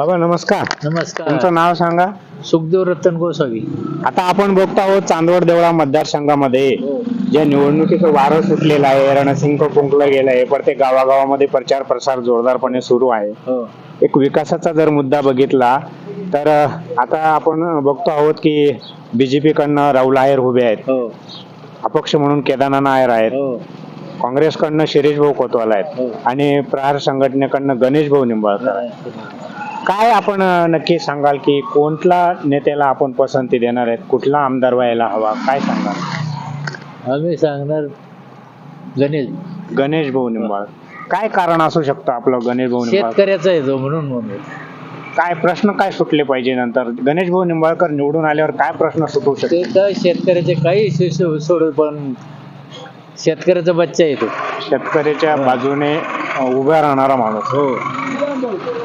बाबा नमस्कार. नमस्कार. तुमचं नाव सांगा? सुखदेव रतन गोसावी आता आपण बघतो आहोत चांदवड देवळा मतदारसंघामध्ये. हो. जे निवडणुकीचं वारं सुटलेलं आहे रणसिंग फुंकलं गेलं आहे प्रत्येक गावागावामध्ये प्रचार प्रसार जोरदारपणे सुरू आहे. हो. एक विकासाचा जर मुद्दा बघितला तर आता आपण बघतो आहोत की बीजेपी कडनं राहुल आयर उभे आहेत. हो. अपक्ष म्हणून केदारनाथ नायर आहेत. हो. काँग्रेसकडनं शिरीष भाऊ कोतवाल आहेत. आणि प्रहार संघटनेकडनं गणेश भाऊ निंबाळकर. काय आपण नक्की सांगाल की कोणत्या नेत्याला आपण पसंती देणार आहेत? कुठला आमदार व्हायला हवा? काय सांगाल? आम्ही सांगणार गणेश. गणेश भाऊ निंबाळ. काय कारण असू शकतं आपलं गणेश भाऊ शेतकऱ्याचा आहे तो म्हणून म्हणून काय प्रश्न काय सुटले पाहिजे नंतर? गणेश भाऊ निंबाळकर निवडून आल्यावर काय प्रश्न सुटू शकते काय शेतकऱ्याचे काही शिशु सोडून पण शेतकऱ्याचा बच्चा आहे तो. शेतकऱ्याच्या बाजूने उभा राहणारा माणूस. हो.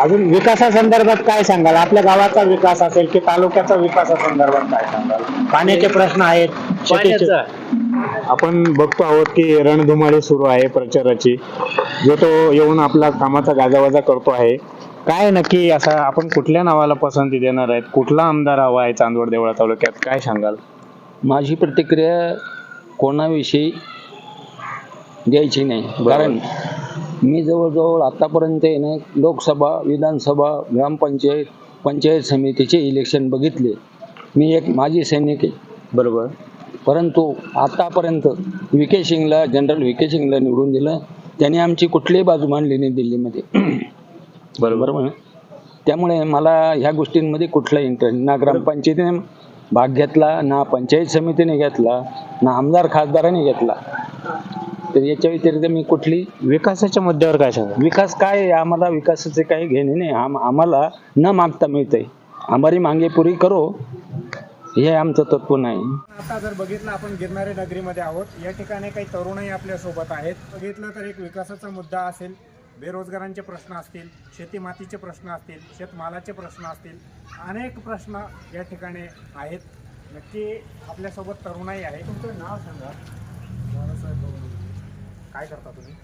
अजून विकासासंदर्भात काय सांगाल? आपल्या गावाचा विकास असेल की तालुक्याचा विकासासंदर्भात काय सांगाल? पाण्याचे प्रश्न आहेत शेतीचे पाण्याचा. आपण बघतो आहोत की रणधुमाळी सुरू आहे प्रचाराची. जो तो येऊन आपला कामाचा गाजावाजा करतो आहे. काय नक्की असं आपण कुठल्या नावाला पसंती देणार आहेत? कुठला आमदार हवा आहे चांदवड देवळा तालुक्यात? काय सांगाल? माझी प्रतिक्रिया कोणाविषयी द्यायची नाही. कारण मी जवळजवळ आत्तापर्यंत ना लोकसभा विधानसभा ग्रामपंचायत पंचायत समितीचे इलेक्शन बघितले. मी एक माजी सैनिक आहे. बरोबर. परंतु आतापर्यंत V K Singla general V K Singla निवडून दिलं. त्याने आमची कुठलीही बाजू मांडली नाही दिल्लीमध्ये. बरोबर. त्यामुळे मला ह्या गोष्टींमध्ये कुठला इंटरेस्ट ना ग्रामपंचायतीने भाग घेतला ना पंचायत समितीने घेतला ना आमदार खासदाराने घेतला. तर याच्या व्यतिरिक्त मी कुठली विकासाच्या मुद्द्यावर काय सांगाल विकास काय आहे? आम्हाला विकासाचे काही घेणे नाही. आम आम्हाला न मागता मिळतंय. आम्हारी मागे पुरी करो. हे आमचं तत्व नाही. आता जर बघितलं आपण गिरणारे नगरीमध्ये आहोत. या ठिकाणी काही तरुणही आपल्यासोबत आहेत. बघितलं तर एक विकासाचा मुद्दा असेल. बेरोजगारांचे प्रश्न असतील शेती मातीचे प्रश्न असतील शेतमालाचे प्रश्न असतील अनेक प्रश्न या ठिकाणी आहेत. नक्की आपल्यासोबत तरुणाई आहे. तुमचं नाव सांगा. काय करता तुम्ही?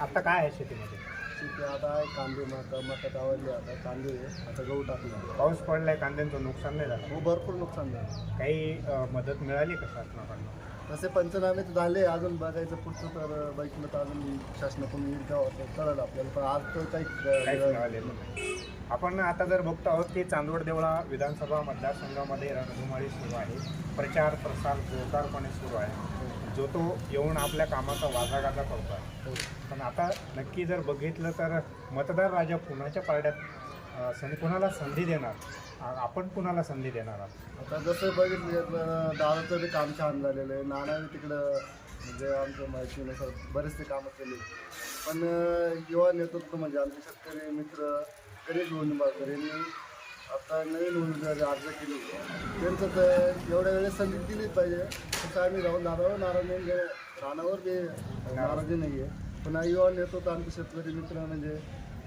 आता काय आहे शेतीमध्ये? शेती आता आहे कांदे मका मका आवडले आता कांदे आहे आता गहू टाकला पाऊस पडलाय कांद्यांचं नुकसान नाही झालं? हो भरपूर नुकसान झालं. काही अं, मदत मिळाली का शासनाकडनं? तसे पंचनामे तर झाले अजून बघायचं पुढचं तर बघितलं तर अजून शासनाकडून येईल का कळलं आपल्याला पण आज तर काही काहीच मिळालेलं नाही. आपण आता जर बघतो आहोत की चांदवड देवळा विधानसभा मतदारसंघामध्ये रणधुमाळी सुरू आहे प्रचार प्रसार जोरदारपणे सुरू आहे. जो तो येऊन आपल्या कामाचा वाजागाजा करतो पण आता नक्की जर बघितलं तर मतदार राजा कुणाच्या पारड्यात सं कुणाला संधी देणार? आपण कुणाला संधी देणार आता जसं बघितलं दादाचं बी काम छान झालेलं आहे. नाना तिकडं म्हणजे आमचं माहितीनुसार बरेचसे कामं केले. पण युवा नेतृत्व म्हणजे आमचे शेतकरी मित्र गणेश भाऊ यांनी आता नवीन उमेदवारी अर्ज केली. त्यांचं तर एवढ्या वेळेस संधी दिलीच पाहिजे. तसं आम्ही राहून नाराज नाही म्हणजे राणावर बी नाराजी नाही आहे पण युवा नेतृत्व आमचे शेतकरी मित्र म्हणजे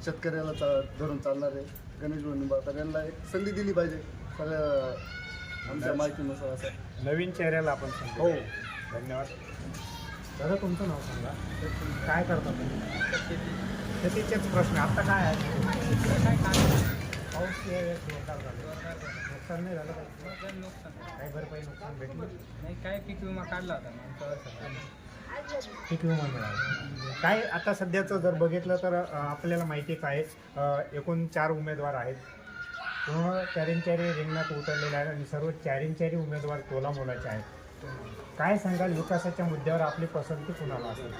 शेतकऱ्याला चा धरून चालणारे गणेश भाऊ निंबाळकर यांना एक संधी दिली पाहिजे. सगळ्या आमच्या माहितीनुसार असं नवीन चेहऱ्याला आपण हो. धन्यवाद. दादा तुमचं नाव सांगा. काय करता तुम्ही? शेतीचेच प्रश्न. आता काय आहे? जोरदार झाला नुकसान नाही झालं पाहिजे भरपाई नुकसान भेटलं नाही काय पीक विमा काढला होता ना आमचा पीक विमा मिळाला काय आता सध्याचं जर बघितलं तर आपल्याला माहितीच आहे एकूण चार उमेदवार आहेत पूर्ण चारीन रिंगणात उतरलेले आहेत आणि सर्व चारीन उमेदवार तोला मोलाचे आहेत काय सांगाल विकासाच्या मुद्द्यावर आपली पसंती कुणाला असेल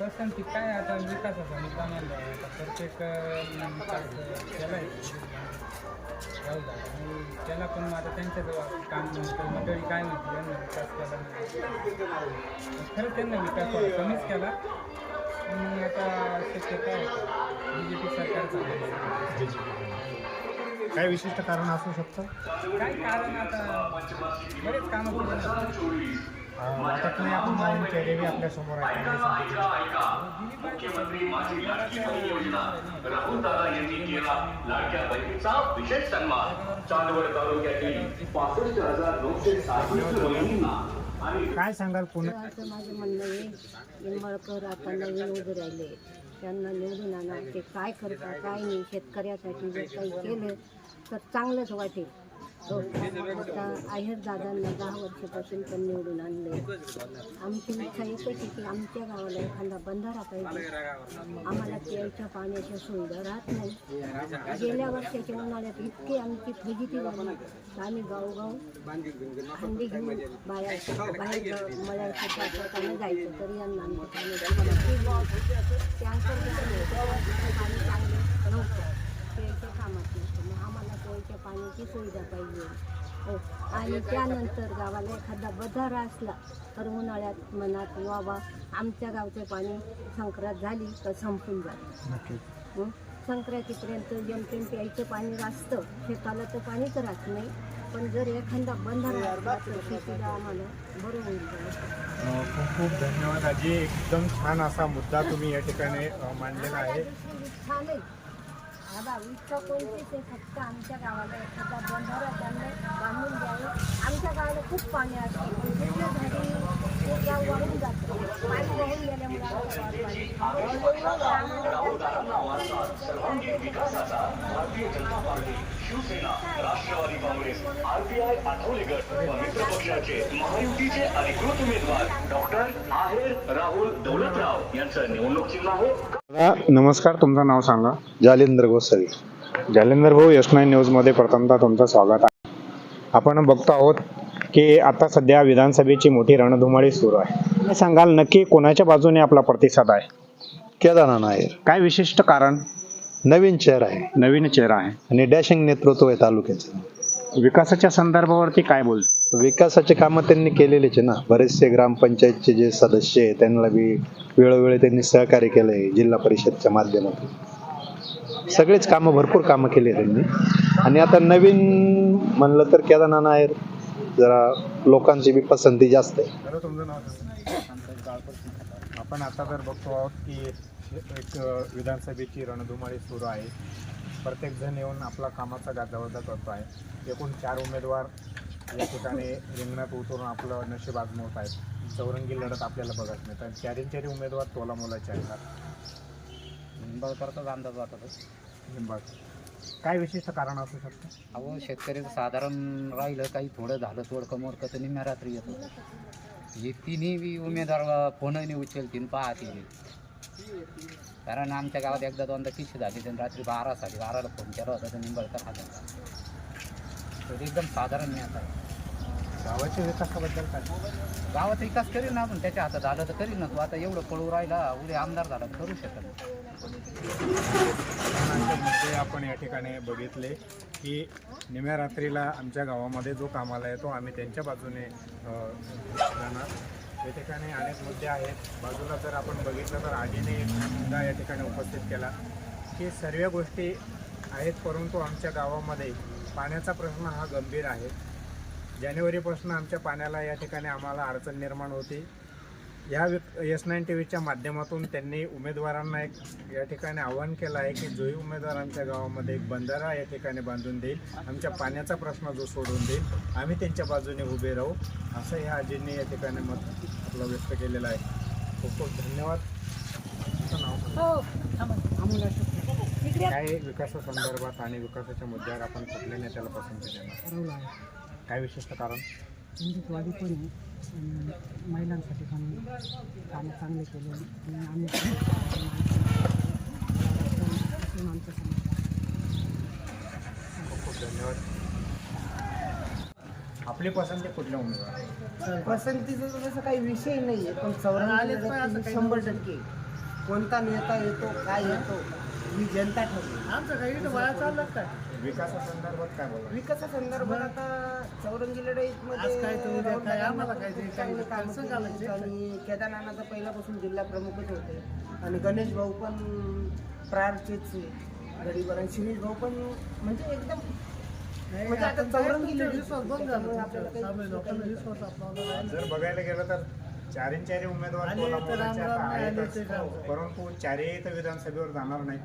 पसंती काय आता विकासाचा मुद्दा आहे. आता प्रत्येक आहे राहुल दादा. आणि त्याला पण मग आता त्यांच्या जवळ काम नंतर मंडळी काय म्हणते यांना विकास केला नाही. खरंच त्यांना विकास थोडा कमीच केला आणि आता शक्य काय बी जे पी सरकार चालू काय विशिष्ट कारण असू शकतं? काय कारण आता? बरेच कामं केले ना. अं, वाटत नाही आपण चेहरे बी आपल्यासमोर आहेत त्यांनी संधी दिली. लाडक्या बहिणीचा विशेष सन्मान. चांदवड तालुक्यातील पासष्ट हजार नऊशे सहासष्ट बहिणींना आणि काय सांगाल पुणे माझं म्हणणं आहे निंबाळकर आता नवीन उभे राहिले. त्यांना निवडून आणा ते काय करतात काय नाही शेतकऱ्यासाठी जर काही केलं तर चांगलंच वाटेल हो. आता आहेर दादांना दहा वर्षापासून पण निवडून आणले आमची इच्छा एकच आहे की आमच्या गावाला एखादा बंधारा पाहिजे. आम्हाला प्यायच्या पाण्याच्या सुविधा राहत नाही. गेल्या वर्षाच्या उन्हाळ्यात इतकी आमची फजिती झाली. तर आम्ही गावगाव हंडी घेऊन बाया बाहेर ग- मळ्याच्या जायचं तरी यांना आम्ही पाणी चांगलं नव्हतं प्यायच्या कामात नव्हतं मग आम्हाला प्यायच्या पाण्याची सुविधा पाहिजे. हो. आणि त्यानंतर गावाला एखादा बधारा असला तर उन्हाळ्यात मनात बाबा आमच्या गावचं पाणी संक्रांत झाली तर संपून जातं. हं? संक्रांतीपर्यंत जेमतेम प्यायचं पाणी वाचतं. शेताला तर पाणीच राहत नाही. पण जर एखादा बंधारा असला तर शेतीला आम्हाला बरं होईल. खूप खूप धन्यवाद आजी. एकदम छान असा मुद्दा तुम्ही या ठिकाणी मांडलेला आहे. छान आहे. आता इतका कोणतीच आहे फक्त आमच्या गावाला एखादा बंधारा त्यांना बांधून द्यावे. आमच्या गावाला खूप पाणी असते. म्हणजे पूर्ण झाडी घरी एक गाव वाहून जाते. पाणी वाहून गेल्यामुळे आमच्या शिवसेना राष्ट्रवादी काँग्रेस आरपीआय आठवले गट व मित्र पक्षाचे महायुतीचे अधिकृत उमेदवार डॉक्टर आहेर राहुल दौलतराव यांचं निवडणूक चिन्ह आहे. नमस्कार तुमचं नाव सांगा. जालिंदर गोसावी. जालिंदर भाऊ यश नाईन न्यूजमध्ये प्रथमतः तुमचं स्वागत आहे. आपण बघतो आहोत की आता सध्या विधानसभेची मोठी रणधुमाळी सुरू आहे. सांगाल नक्की कोणाच्या बाजूने आपला प्रतिसाद आहे? केदारनाथ नायर काय विशिष्ट कारण? नवीन चेहरा आहे. नवीन चेहरा आहे. आणि डॅशिंग नेतृत्व आहे तालुक्याचं. विकासाच्या संदर्भावरती काय बोल? विकासाचे कामं त्यांनी केलेलेच आहे ना. बरेचसे ग्रामपंचायतचे जे सदस्य आहे त्यांना बी वेळोवेळी त्यांनी सहकार्य केलंय जिल्हा परिषदच्या माध्यमातून. सगळेच कामं भरपूर कामं केली त्यांनी. आणि आता नवीन म्हणलं तर केदारनाथ नायर जरा लोकांची बी पसंती जास्त आहे. तुमचं नाव आपण आता जर बघतो आहोत की एक विधानसभेची रणधुमाळी सुरू आहे. प्रत्येक जण येऊन आपला कामाचा गाजावाजा करतो आहे. एकूण चार उमेदवार या ठिकाणी रिंगणात उतरून आपलं नशीब आजमावत आहेत. चौरंगी लढत आपल्याला बघत नाही. तर चारी चारी उमेदवार तोला मोलाचे आहेत. निंबाळकरचाच अंदाज वाटत लिंबाळकर. काय विशिष्ट कारण असू शकतं? अहो शेतकऱ्याचं साधारण राहिलं काही थोडं झालं थोडं मोडकं तर निम्म्या रात्री येतो. हे तिन्ही बी उमेदवार फोनही उचलतील पाहतील. कारण आमच्या गावात एकदा दोनदा किस्से झाली त्यांनी रात्री बारा साडे बाराला फोन केला होता तर निंबाळकर हजर तर एकदम साधारण नेता आहे गावाच्या विकासाबद्दल काय? गावाचा विकास करीन ना आपण त्याच्या हातात आलं तर करीन ना तू. आता एवढं पळू राहिला उद्या आमदार झाला तर करू शकत नाही. मुद्दे आपण या ठिकाणी बघितले की निम्या रात्रीला आमच्या गावामध्ये जो कामाला येतो आम्ही त्यांच्या बाजूने अ, जाणार. या ठिकाणी अनेक मुद्दे आहेत. बाजूला जर आपण बघितलं तर आजीने एक मुद्दा या ठिकाणी उपस्थित केला की सर्व गोष्टी आहेत परंतु आमच्या गावामध्ये पाण्याचा प्रश्न हा गंभीर आहे. जानेवारीपासून आमच्या पाण्याला या ठिकाणी आम्हाला अडचण निर्माण होती. या एस नाईन टी व्हीच्या माध्यमातून त्यांनी उमेदवारांना एक या ठिकाणी आवाहन केलं आहे की जोही उमेदवार आमच्या गावामध्ये एक बंधारा या ठिकाणी बांधून देईल. आमच्या पाण्याचा प्रश्न जो सोडून देईल. आम्ही त्यांच्या बाजूने उभे राहू. असं ह्या आजींनी या ठिकाणी मत आपलं व्यक्त केलेलं आहे. खूप खूप धन्यवाद. सांगा. काय विकासासंदर्भात आणि विकासाच्या मुद्द्यावर आपण कुठल्या नेत्याला पसंती देणार? काय विशिष्ट कारण? हिंदुत्ववादी पण आहे. आणि महिलांसाठी पण कामं चांगले केले. आणि आम्ही आमच्यासमोर खूप खूप धन्यवाद. आपली पसंती कुठल्या उमेदवार? पसंतीचा तसं काही विषय नाही आहे पण चौऱ्याण्णव शंभर टक्के. कोणता नेता येतो काय येतो ही जनता ठरली. आमचं काही वया चाललं काय विकासासंदर्भात काय बोला विकासासंदर्भात आता चौरंगी आम्हाला काय कामं केली आणि केदारनाथाचा पहिल्यापासून जिल्हा प्रमुखच होते. आणि गणेश भाऊ पण प्रारचेच गरीब आणि शिरीष भाऊ पण म्हणजे एकदम म्हणजे आता चौरंगी लढाई त्यामुळे आपल्याला काही जर बघायला गेलं तर चारी चारी उमेदवार आता आहेतच. परंतु चारही तर विधानसभेवर जाणार नाही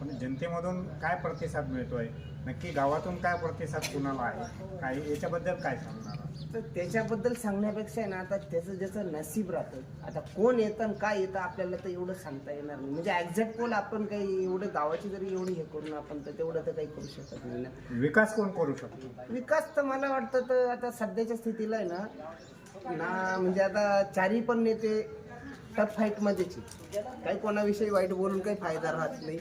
पण जनतेमधून काय प्रतिसाद मिळतोय? नक्की गावातून काय प्रतिसाद कुणाला आहे? काय याच्याबद्दल काय सांगणार? तर त्याच्याबद्दल सांगण्यापेक्षा आहे ना आता त्याचं ज्याचं नसीब राहतं. आता कोण येतं आणि काय येतं आपल्याला तर एवढं सांगता येणार नाही. म्हणजे एक्झॅक्ट कोण आपण काही एवढं गावाची जरी एवढी हे करून आपण तर तेवढं तर काही करू शकत नाही ना. विकास कोण करू शकतो? विकास तर मला वाटतं तर आता सध्याच्या स्थितीला आहे ना ना म्हणजे आता चारी पण नेते टफ फाईटमध्येच. काही कोणाविषयी वाईट बोलून काही फायदा राहत नाही.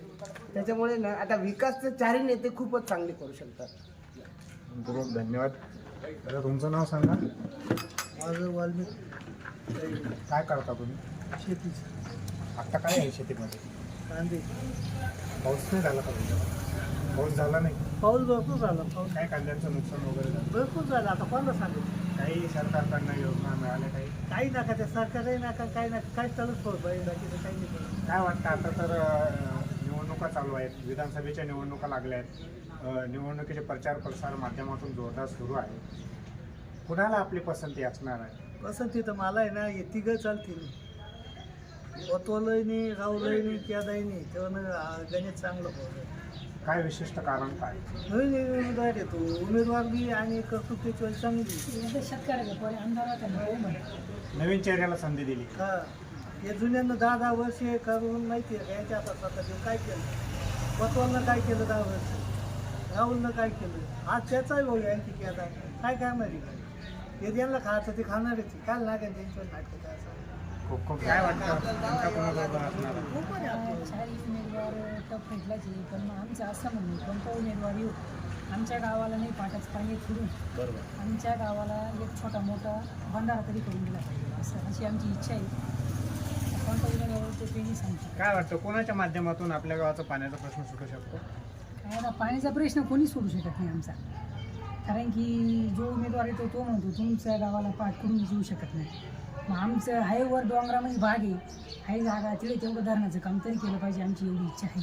त्याच्यामुळे ना आता विकास तर चारही नेते खूपच चांगले करू शकतात. खूप धन्यवाद. दादा तुमचं नाव सांगा. माझं वाल्मिक. काय करता तुम्ही? शेतीचं. आत्ता काय आहे शेतीमध्ये? कांदे. पाऊस नाही झाला का पाऊस झाला नाही? पाऊस भरपूर झाला. पाऊस काय कांद्यांचं नुकसान वगैरे झालं? भरपूर झाला. आता कोणाला सांगू काही सरकारकडनं योजना मिळाल्या काही? काही नका त्या सरकारही नका काही नका काय चालूच पडत बाकीचं काही नाही काय वाटतं आता तर अं, निवडणुका चालू आहेत. विधानसभेच्या निवडणुका लागल्या आहेत. अं, निवडणुकीचे प्रचार प्रसार माध्यमातून जोरदार सुरू आहे. कुणाला आपली पसंती असणार आहे? पसंती तर मला आहे ना हे तिघं चालतील. ओतवलंही राहुलही नाही केदाही नाही. तेव्हा गणित चांगलं बोललं काय विशिष्ट कारण काय? नवीन उमेदवार येतो उमेदवार बी आणि कर्तृत्वाची वेळ चांगली नवीन चेहऱ्याला संधी दिली. हा. हे जुन्यांना दहा दहा वर्षे करून माहिती आहे का? याच्या स्वतः देऊन काय केलं? पतवालनं काय केलं दहा वर्ष? राहुलनं काय केलं? आज त्याचाही भाऊ आणखी केला काय काय माहिती हे ज्यांना खायचं ते खाणारच आहे. काय लागेल त्यांच्यावर नाटक काय असं खूप खूप काय वाटतं? उमेदवार टप भेटलाच पण मग आमचं असं म्हणणं कोणता उमेदवार येऊ? आमच्या गावाला नाही पाटाचं पाणी फिरून. आमच्या गावाला एक छोटा मोठा भंडारा तरी करून दिला पाहिजे. असं अशी आमची इच्छा आहे. कोणता उमेदवार ते त्यांनी सांगते. काय वाटतं? कोणाच्या माध्यमातून आपल्या गावाचा पाण्याचा प्रश्न सुटू शकतो? काय आता पाण्याचा प्रश्न कोणी सोडू शकत नाही आमचा. कारण की जो उमेदवार येतो तो म्हणतो तुमच्या गावाला पाठ करून येऊ शकत नाही. मग आमचं हायवर डोंगरामध्ये भाग आहे. हाय जागा तिथे तेवढं धरणाचं काम तरी केलं पाहिजे आमची एवढी इच्छा आहे.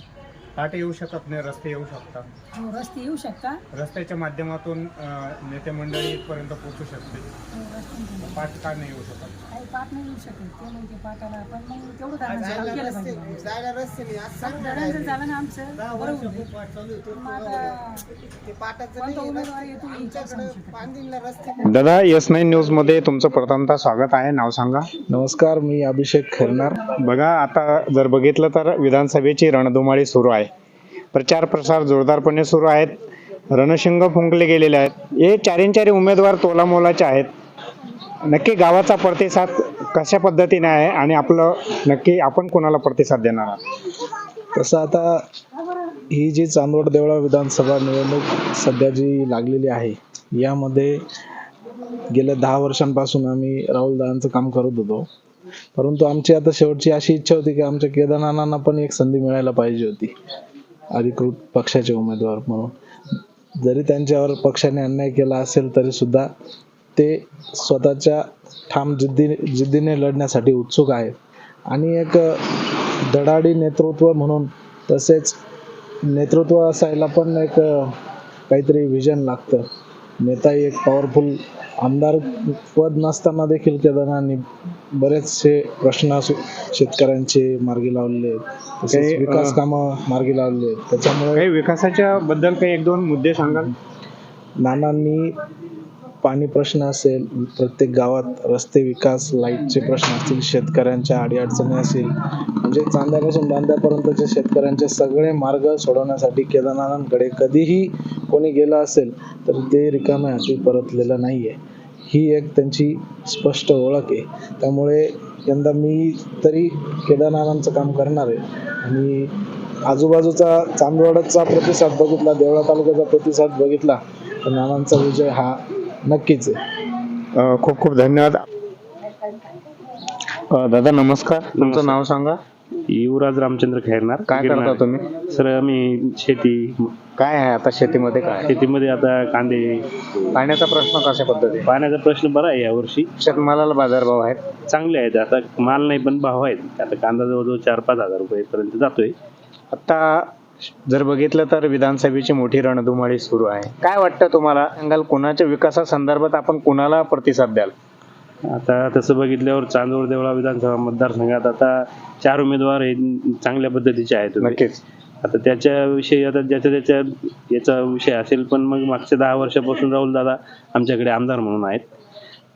पाठ येऊ शकत नाही रस्ते येऊ शकतात. हो, रस्ते येऊ शकता रस्त्याच्या माध्यमातून अं, नेते मंडळी इथपर्यंत पोहोचू शकते हो, रस्त्यांची पाठ का नाही येऊ शकत? काही पाठ नाही येऊ शकत. ते म्हणते पाठाला पण मग तेवढं धरणाचं काम केलं पाहिजे. जायला रस्ते नाही आज सात धरण झालं ना आमचं. दहा बरोबर वर्ष आहे. पाठ चालू आहे. मग आता ते पाटाचं कोणता नाही उमेदवार येतो हे इच्छा सांगू शकत नाही. पांदिनला रस्ते दादा एस नाईन न्यूजमध्ये तुमचं प्रथमतः स्वागत आहे. नाव सांगा. नमस्कार मी अभिषेक खैरनार. बघा आता जर बघितलं तर विधानसभेची रणधुमाळी सुरू आहे. प्रचार प्रसार जोरदारपणे सुरू आहेत. रणशिंग फुंकले गेलेले आहेत. हे चारीन चारी उमेदवार तोलामोलाचे आहेत. नक्की गावाचा प्रतिसाद कशा पद्धतीने आहे आणि आपलं नक्की आपण कोणाला प्रतिसाद देणार आहात? तसं आता ही जी चांदवड देवळा विधानसभा निवडणूक सध्या जी लागलेली आहे यामध्ये गेल्या दहा वर्षांपासून आम्ही राहुल दादांचं काम करत होतो. परंतु आमची आता शेवटची अशी इच्छा होती की आमच्या केदारनाथांना पण एक संधी मिळायला पाहिजे होती. अधिकृत पक्षाचे उमेदवार म्हणून. जरी त्यांच्यावर पक्षाने अन्याय केला असेल तरी सुद्धा ते स्वतःच्या ठाम जिद्दी जिद्दीने लढण्यासाठी उत्सुक आहेत. आणि एक धडाडी नेतृत्व म्हणून तसेच नेतृत्व असायला पण एक काहीतरी विजन लागतं. नेता एक पॉवरफुल आमदार पद नसताना देखील केदारांनी बरेचसे प्रश्न शेतकऱ्यांचे मार्गी लावलेले काही, विकास कामं मार्गी आहेत. त्याच्यामुळे विकासाच्या बद्दल काही एक दोन मुद्दे सांगाल? नानांनी पाणी प्रश्न असेल प्रत्येक गावात रस्ते विकास लाईटचे प्रश्न असतील शेतकऱ्यांच्या अडीअडचणी असतील म्हणजे चांद्यापासून बांद्यापर्यंतचे शेतकऱ्यांचे सगळे मार्ग सोडवण्यासाठी केदारनाथांकडे कधीही कोणी गेलं असेल तर ते रिकाम्या हाती परतलेलं नाही आहे ही एक त्यांची स्पष्ट ओळख आहे. त्यामुळे यंदा मी तरी केदारनाथांचं काम करणार आहे. आणि आजूबाजूचा चांदवडचा प्रतिसाद बघितला देवळा तालुक्याचा प्रतिसाद बघितला तर नानांचा विजय हा नक्कीच. अ, खूप खूप धन्यवाद. अ, दादा नमस्कार. तुमचं नाव सांगा. युवराज रामचंद्र खैरनार काय करता तुम्ही? सर आम्ही शेती काय आहे आता शेतीमध्ये काय? शेतीमध्ये आता कांदे पाण्याचा प्रश्न कशा पद्धती पाण्याचा प्रश्न बरा आहे यावर्षी. शेतमालाला बाजारभाव आहेत. चांगले आहेत. आता माल नाही पण भाव आहेत. आता कांदा जवळजवळ चार पाच हजार रुपयेपर्यंत जातोय. आता जर बघितलं तर विधानसभेची मोठी रणधुमाळी सुरू आहे. काय वाटतं तुम्हाला? सांगाल कोणाच्या विकासासंदर्भात आपण कोणाला प्रतिसाद द्याल? आता तसं बघितल्यावर चांदोड देवळा विधानसभा मतदारसंघात आता चार उमेदवार हे चांगल्या पद्धतीचे आहेत. नक्कीच. आता त्याच्याविषयी आता ज्याच्या त्याच्या याचा विषय असेल पण मग मागच्या दहा वर्षापासून राहुल दादा आमच्याकडे आमदार म्हणून आहेत.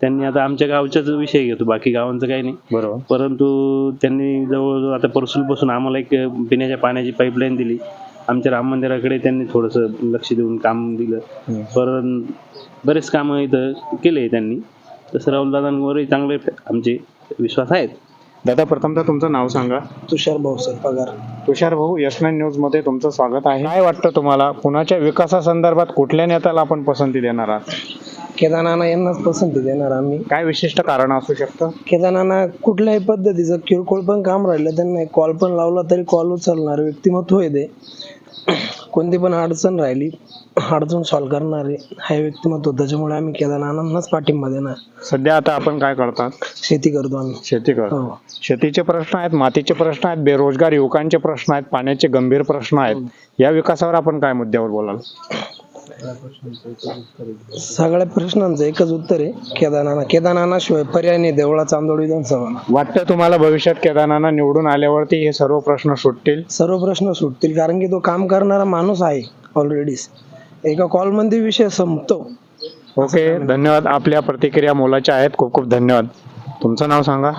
त्यांनी आता आमच्या गावच्याच विषय घेतो बाकी गावांचं काही नाही. बरोबर. परंतु त्यांनी जवळजवळ आता परसूलपासून आम्हाला एक पिण्याच्या पाण्याची पाईपलाईन दिली. आमच्या राम मंदिराकडे त्यांनी थोडंसं लक्ष देऊन काम दिलं. पण बरेच कामं इथं केले त्यांनी. तसं राहुल दादांवरही चांगले आमचे विश्वास आहेत. दादा प्रथमतः तुमचं नाव सांगा. तुषार भाऊसाहेब पगार. तुषार भाऊ यश नाईन न्यूजमध्ये तुमचं स्वागत आहे. काय वाटतं तुम्हाला? पुण्याच्या विकासासंदर्भात कुठल्या नेत्याला आपण पसंती देणार आहात? केदारनाना यांनाच पसंती देणार आम्ही. काय विशिष्ट कारण असू शकतं? केदारनाना कुठल्याही पद्धतीचं किरकोळ पण काम राहिलं त्यांना कॉल पण लावला तरी कॉल उचलणार व्यक्तिमत्व आहे ते. कोणती पण अडचण राहिली अडचण सॉल्व्ह करणारे हे व्यक्तिमत्व त्याच्यामुळे आम्ही केदारनानांनाच पाठिंबा देणार. सध्या आता आपण काय करतात? शेती करतो आम्ही. शेती करतो. हो. शेतीचे प्रश्न आहेत मातीचे प्रश्न आहेत बेरोजगार युवकांचे प्रश्न आहेत पाण्याचे गंभीर प्रश्न आहेत. या विकासावर आपण काय मुद्द्यावर बोलाल? सगळ्या प्रश्नांचं एकच उत्तर आहे केदारनाना केदारनाना शिवाय पर्याय नाही देवळा चांदोड विधानसभा. वाटतं तुम्हाला भविष्यात केदारनाथ निवडून आल्यावरती हे सर्व प्रश्न सुटतील? सर्व प्रश्न सुटतील कारण की तो काम करणारा माणूस आहे ऑलरेडीच एका कॉलमध्ये विषय संपतो. ओके धन्यवाद. आपल्या प्रतिक्रिया मोलाच्या आहेत. खूप खूप धन्यवाद. तुमचं नाव सांगा.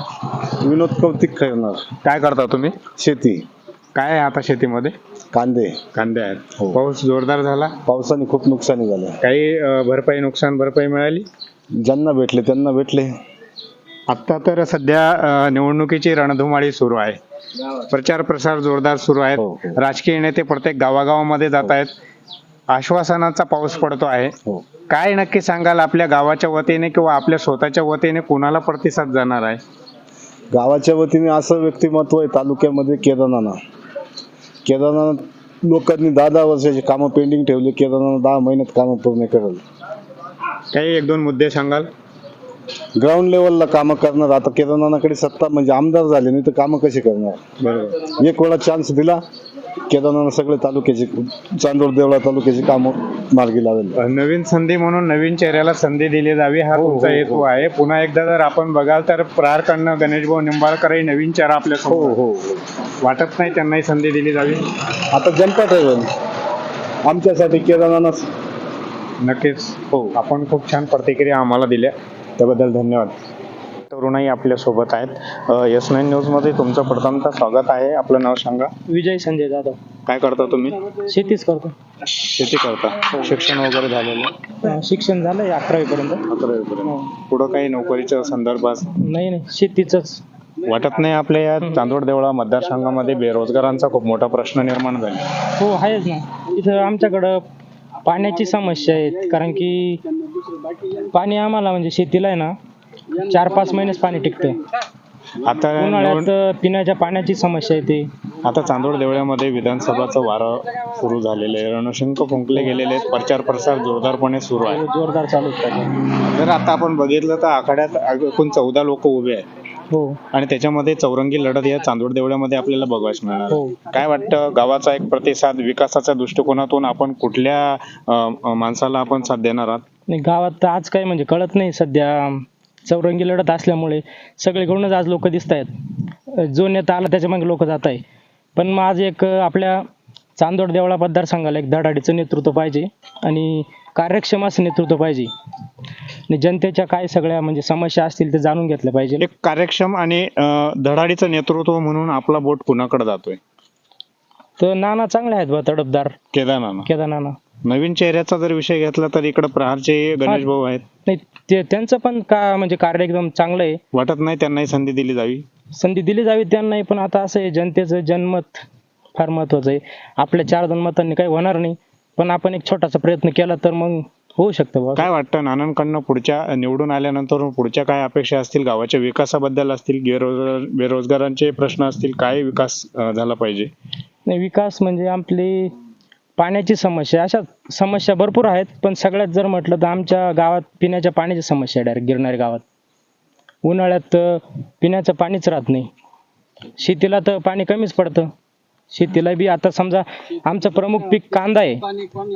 विनोद कौतिक करणार. काय करता तुम्ही? शेती. काय आहे आता शेतीमध्ये? कांदे. कांदे आहेत. हो. पाऊस जोरदार झाला? पावसाने खूप नुकसानी झालं. काही अं, भरपाई नुकसान भरपाई मिळाली? ज्यांना भेटले त्यांना भेटले. आता तर सध्या अं, निवडणुकीची रणधुमाळी सुरू आहे. प्रचार प्रसार जोरदार सुरू हो, आहेत. हो. राजकीय नेते प्रत्येक गावागावामध्ये जात आहेत. आश्वासनाचा पाऊस पडतो आहे. हो. काय नक्की सांगाल? आपल्या गावाच्या वतीने किंवा आपल्या स्वतःच्या वतीने कुणाला प्रतिसाद जाणार आहे? गावाच्या वतीने असं व्यक्तिमत्व आहे तालुक्यामध्ये केदारनाना केदारनाथ लोकांनी दहा दहा वर्षाची कामं पेंडिंग ठेवली. केदारनाथ दहा महिन्यात कामं पूर्ण करेल काही एक दोन मुद्दे सांगाल? ग्राउंड लेवलला कामं करणार. आता केदारनाथाकडे सत्ता म्हणजे आमदार झाले नाही तर कामं कशी करणार? बरोबर. एक वेळा चान्स दिला. केदारनाथ सगळे तालुक्याची चांदोड देवळा तालुक्याची कामं मार्गी लावेल नवीन संधी म्हणून नवीन चेहऱ्याला संधी दिली जावी हा हो, तुमचा हो, हेतू हो. आहे. पुन्हा एकदा जर आपण बघाल तर प्रहारकडनं गणेशभाऊ निंबाळकरही नवीन चेहरा आपल्या हो. हो. वाटत नाही त्यांनाही संधी दिली जावी? आता जनता ठरवेल आमच्यासाठी केदारनाथ. नक्कीच. हो. आपण खूप छान प्रतिक्रिया आम्हाला दिल्या. त्याबद्दल धन्यवाद. तरुणाई आपल्यासोबत आहेत. एस नाईन न्यूजमध्ये तुमचं प्रथमतः स्वागत आहे. आपलं नाव सांगा. विजय संजय जाधव. काय करता तुम्ही? शेतीच करतो. शेती करता. शिक्षण वगैरे झालेलं शिक्षण झालंय अकरावी पर्यंत अकरावीपर्यंत. पुढं काही नोकरीच्या संदर्भात? नाही नाही. शेतीच वाटत नाही आपल्या या चांदवड देवळा मतदारसंघामध्ये बेरोजगारांचा खूप मोठा प्रश्न निर्माण झाला. हो आहेच ना. इथं आमच्याकडं पाण्याची समस्या आहे कारण की पाणी आम्हाला म्हणजे शेतीला आहे ना चार पाच महिनेच पाणी टिकतं आता निवड- उन्हाळ्यात पिण्याच्या पाण्याची समस्या येते आता चांदोड देवळ्यामध्ये विधानसभाचं वारं सुरू झालेलं आहे. रणशंक फुंकले गेलेले आहेत. प्रचार प्रसार जोरदारपणे सुरू आहे. जोरदार चालू जर आता आपण बघितलं तर आखाड्यात एकूण चौदा लोक उभे आहेत. हो. आणि त्याच्यामध्ये चौरंगी लढत या चांदोड देवळ्यामध्ये आपल्याला बघायला मिळणार. हो. काय वाटतं? गावाचा एक प्रतिसाद विकासाच्या दृष्टिकोनातून आपण कुठल्या अं, अं, माणसाला आपण साथ देणार आहात? नाही गावात तर आज काही म्हणजे कळत नाही सध्या. चौरंगी लढत असल्यामुळे सगळीकडूनच आज लोक दिसत आहेत जो नेता आला त्याच्यामागे लोक जात आहे पण मग आज एक आपल्या चांदोड देवळा मतदारसंघाला एक धडाडीचं नेतृत्व पाहिजे आणि कार्यक्षम असं नेतृत्व पाहिजे. आणि जनतेच्या काय सगळ्या म्हणजे समस्या असतील ते जाणून घेतल्या पाहिजे. एक कार्यक्षम आणि धडाडीचं नेतृत्व म्हणून आपला बोट कुणाकडे जातोय? तर नाना चांगले आहेत बा तडफदार केदारनाथ. केदार नाना नवीन चेहऱ्याचा जर विषय घेतला तर इकडे प्रहारचे गणेश भाऊ आहेत. नाही ते त्यांचं पण का म्हणजे कार्य एकदम चांगलं आहे. वाटत नाही त्यांनाही संधी दिली जावी. संधी दिली जावी त्यांनाही पण आता असं आहे जनतेचं जनमत फार महत्वाचं आहे. आपल्या चार दोन मतांनी काही होणार नाही पण आपण एक छोटासा प्रयत्न केला तर मग होऊ शकतं. काय वाटतं नानांकडनं पुढच्या निवडून आल्यानंतर पुढच्या काय अपेक्षा असतील? गावाच्या विकासाबद्दल असतील? बेरोजगार बेरोजगारांचे प्रश्न असतील? काय विकास अं, झाला पाहिजे? नाही विकास म्हणजे आपली पाण्याची समस्या अशा समस्या भरपूर आहेत पण सगळ्यात जर म्हटलं तर आमच्या गावात पिण्याच्या पाण्याची समस्या आहे डायरेक्ट गिरणारी गावात. उन्हाळ्यात पिण्याचं पाणीच राहत नाही. शेतीला तर पाणी कमीच पडतं. शेतीला बी आता समजा आमचं प्रमुख पीक कांदा आहे.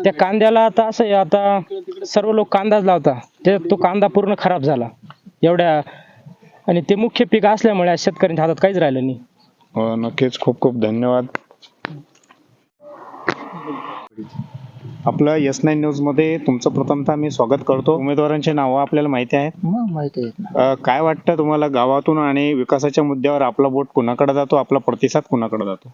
त्या कांद्याला आता असं आहे आता सर्व लोक कांदाच लावता. ते तो कांदा पूर्ण खराब झाला. एवढ्या आणि ते मुख्य पीक असल्यामुळे शेतकऱ्यांच्या हातात काहीच राहिलं नाही. हो, नक्कीच. खूप खूप धन्यवाद. आपलं एस नाईन न्यूजमध्ये तुमचं प्रथमतः मी स्वागत करतो. उमेदवारांची नावं आपल्याला माहिती आहेत. मग माहिती आहे अ, काय वाटतं तुम्हाला गावातून आणि विकासाच्या मुद्द्यावर आपला वोट कुणाकडे जातो आपला प्रतिसाद कुणाकडे जातो?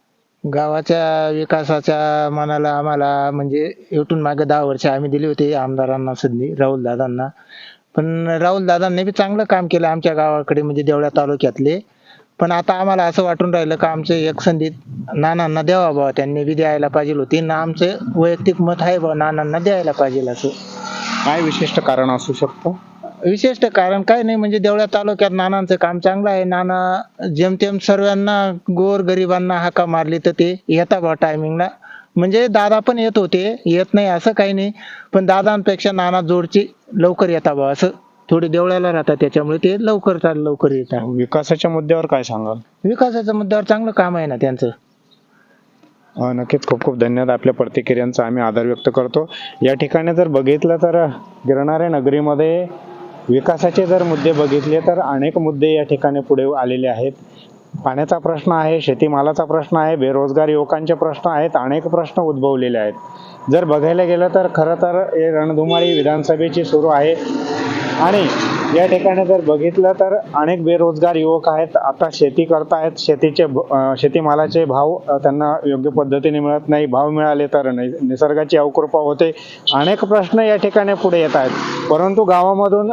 गावाच्या विकासाच्या मनाला आम्हाला म्हणजे इथून मागे दहा वर्ष आम्ही दिली होती आमदारांना संधी राहुल दादांना. पण राहुल दादांनी बी चांगलं काम केलं आमच्या गावाकडे म्हणजे देवळा तालुक्यातले. पण आता आम्हाला असं वाटून राहिलं का आमचं एक संधी नानांना द्यावा बा त्यांनी बी द्यायला पाहिजे होती. ना आमचं वैयक्तिक मत आहे बा नानांना द्यायला पाहिजे असं. काय विशिष्ट कारण असू शकतं? विशिष्ट कारण काय नाही म्हणजे देवळा तालुक्यात नानांचं काम चांगलं आहे. नाना जेमतेम सर्वांना गोर गरिबांना हाका मारली तर ते येता बा टायमिंगला म्हणजे दादा पण येत होते येत नाही असं काही नाही. पण दादांपेक्षा नाना जोडची लवकर येता बा असं. थोडी देवळाला राहतात त्याच्यामुळे ते लवकर चाल लवकर येतात. विकासाच्या मुद्द्यावर काय सांगाल? विकासाच्या मुद्द्यावर चांगलं काम आहे ना त्यांचं. अ, नक्कीच. खूप खूप धन्यवाद आपल्या प्रतिक्रियांचा. आम्ही आदर व्यक्त करतो. या ठिकाणी जर बघितलं तर गिरणारे नगरीमध्ये विकासाचे जर मुद्दे बघितले तर अनेक मुद्दे या ठिकाणी पुढे आलेले आहेत. पाण्याचा प्रश्न आहे शेतीमालाचा प्रश्न आहे बेरोजगार युवकांचे प्रश्न आहेत अनेक प्रश्न उद्भवलेले आहेत. जर बघायला गेलं तर खरं तर हे रणधुमाळी विधानसभेची सुरू आहे. आणि या ठिकाणी जर बघितलं तर अनेक बेरोजगार युवक आहेत. आता शेती करतायत. शेतीचे शेतीमालाचे भाव त्यांना योग्य पद्धतीने मिळत नाही. भाव मिळाले तर निसर्गाची अवकृपा होते. अनेक प्रश्न या ठिकाणी पुढे येत आहेत. परंतु गावामधून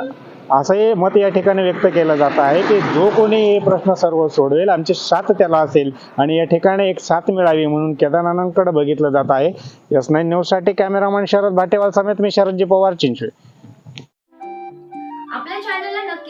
असंही मत या ठिकाणी व्यक्त केलं जात आहे की जो कोणी हे प्रश्न सर्व सोडवेल आमची साथ त्याला असेल आणि या ठिकाणी एक साथ मिळावी म्हणून केदारनाथांकडे बघितलं जात आहे. एस नाईन न्यूजसाठी कॅमेरामॅन शरद भाटेवाल समेत मी शरदजी पवार चिंचवे